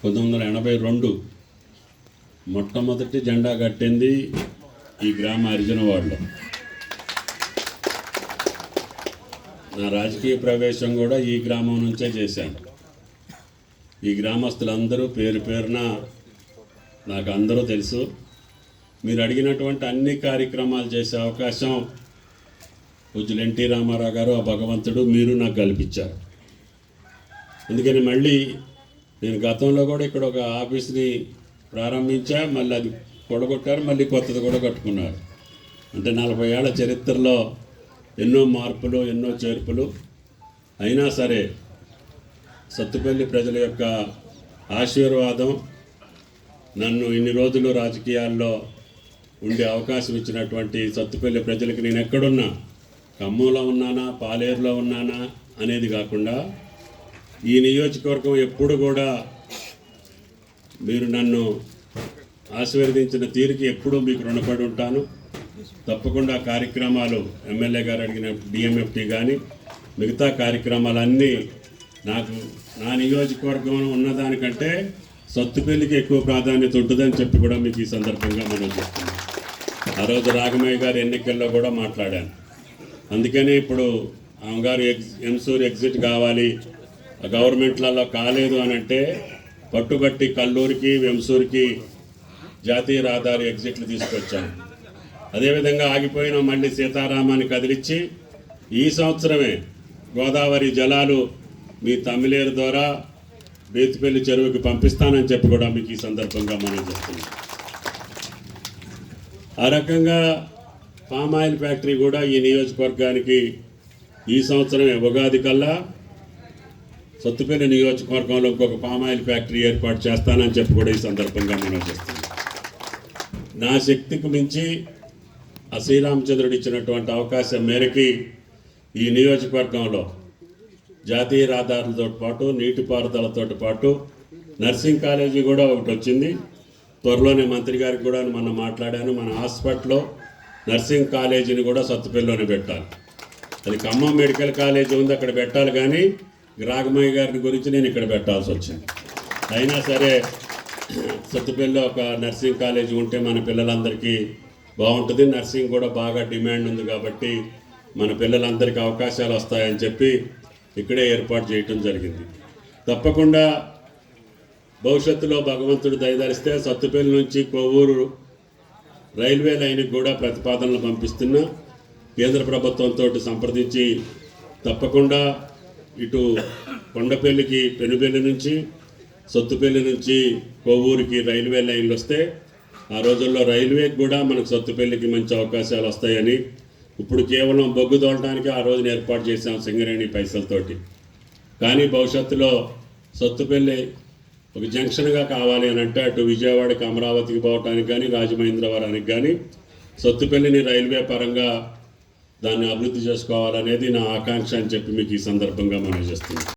పంతొమ్మిది వందల ఎనభై రెండు మొట్టమొదటి జెండా కట్టింది ఈ గ్రామ హరిజనవాడలో నా రాజకీయ ప్రవేశం కూడా ఈ గ్రామం నుంచే చేశాను. ఈ గ్రామస్తులందరూ పేరు పేరున నాకు అందరూ తెలుసు. మీరు అడిగినటువంటి అన్ని కార్యక్రమాలు చేసే అవకాశం పూజలు ఎన్టీ రామారావు గారు ఆ భగవంతుడు మీరు నాకు కల్పించారు. అందుకని మళ్ళీ నేను గతంలో కూడా ఇక్కడ ఒక ఆఫీస్ని ప్రారంభించా మళ్ళీ అది కొడగొట్టారు మళ్ళీ కొత్తది కూడా కట్టుకున్నారు. అంటే నలభై ఏళ్ళ చరిత్రలో ఎన్నో మార్పులు ఎన్నో చేర్పులు. అయినా సరే సత్తుపల్లి ప్రజల యొక్క ఆశీర్వాదం నన్ను ఇన్ని రోజులు రాజకీయాల్లో ఉండే అవకాశం ఇచ్చినటువంటి సత్తుపల్లి ప్రజలకి నేను ఎక్కడున్నా ఖమ్మంలో ఉన్నానా పాలేరులో ఉన్నానా అనేది కాకుండా ఈ నియోజకవర్గం ఎప్పుడు కూడా మీరు నన్ను ఆశీర్వదించిన తీరుకి ఎప్పుడూ మీకు రుణపడి ఉంటాను. తప్పకుండా కార్యక్రమాలు ఎమ్మెల్యే గారు అడిగిన డిఎంఎఫ్టీ కానీ మిగతా కార్యక్రమాలన్నీ నాకు నా నియోజకవర్గం ఉన్నదానికంటే సత్తుపల్లికి ఎక్కువ ప్రాధాన్యత ఉంటుందని చెప్పి కూడా మీకు ఈ సందర్భంగా మనం చెప్తున్నాం ఆ రోజు రాఘమయ్య గారి ఎన్నికల్లో కూడా మాట్లాడాను. అందుకని ఇప్పుడు ఆమెగారు ఎగ్జ్ ఎంసూర్ ఎగ్జిట్ కావాలి గవర్నమెంట్లలో కాలేదు అని అంటే పట్టుబట్టి కల్లూరికి వెంసూరికి జాతీయ రహదారి ఎగ్జిట్లు తీసుకొచ్చాను అదేవిధంగా ఆగిపోయిన మళ్ళీ సీతారామాన్ని కదిలిచ్చి ఈ సంవత్సరమే గోదావరి జలాలు మీ తమిళేరు ద్వారా బేతిపల్లి చెరువుకి పంపిస్తానని చెప్పి కూడా మీకు ఈ సందర్భంగా మనం చెప్తున్నాం. ఆ రకంగా పామాయిల్ ఫ్యాక్టరీ కూడా ఈ నియోజకవర్గానికి ఈ సంవత్సరమే ఉగాది కల్లా సత్తుపల్లి నియోజకవర్గంలో ఇంకొక పామాయిల్ ఫ్యాక్టరీ ఏర్పాటు చేస్తానని చెప్పి కూడా ఈ సందర్భంగా మనం చేస్తున్నాం. నా శక్తికి మించి ఆ శ్రీరామచంద్రుడు ఇచ్చినటువంటి అవకాశం మేరకి ఈ నియోజకవర్గంలో జాతీయ రహదారులతో పాటు నీటిపారుదలతో పాటు నర్సింగ్ కాలేజీ కూడా ఒకటి వచ్చింది. త్వరలోనే మంత్రి గారికి కూడా మొన్న మాట్లాడాను. మన హాస్పిటల్లో నర్సింగ్ కాలేజీని కూడా సత్తుపల్లిలోనే పెట్టాలి. అది ఖమ్మం మెడికల్ కాలేజీ ఉంది అక్కడ పెట్టాలి కానీ రాగమయ్య గారిని గురించి నేను ఇక్కడ పెట్టాల్సి వచ్చింది. అయినా సరే సత్తుపల్లిలో ఒక నర్సింగ్ కాలేజీ ఉంటే మన పిల్లలందరికీ బాగుంటుంది. నర్సింగ్ కూడా బాగా డిమాండ్ ఉంది కాబట్టి మన పిల్లలందరికీ అవకాశాలు వస్తాయని చెప్పి ఇక్కడే ఏర్పాటు చేయటం జరిగింది. తప్పకుండా భవిష్యత్తులో భగవంతుడు దయదరిస్తే సత్తుపల్లి నుంచి కొవ్వూరు రైల్వే లైన్కి కూడా ప్రతిపాదనలు పంపిస్తున్నా. కేంద్ర ప్రభుత్వంతో సంప్రదించి తప్పకుండా ఇటు కొండపల్లికి పెనుపల్లి నుంచి సొత్తుపల్లి నుంచి కోవూరుకి రైల్వే లైన్లు వస్తే ఆ రోజుల్లో రైల్వేకి కూడా మనకు సొత్తుపల్లికి మంచి అవకాశాలు వస్తాయని ఇప్పుడు కేవలం బొగ్గు తోలడానికి ఆ రోజున ఏర్పాటు చేశాం సింగరేణి పైసలతోటి. కానీ భవిష్యత్తులో సొత్తుపల్లి ఒక జంక్షన్గా కావాలి అని అంటే అటు విజయవాడకి అమరావతికి పోవటానికి కానీ రాజమహేంద్రవరానికి కానీ సొత్తుపల్లిని రైల్వే పరంగా దాన్ని అభివృద్ధి చేసుకోవాలనేది నా ఆకాంక్ష అని చెప్పి మీకు ఈ సందర్భంగా మనం చేస్తున్నాం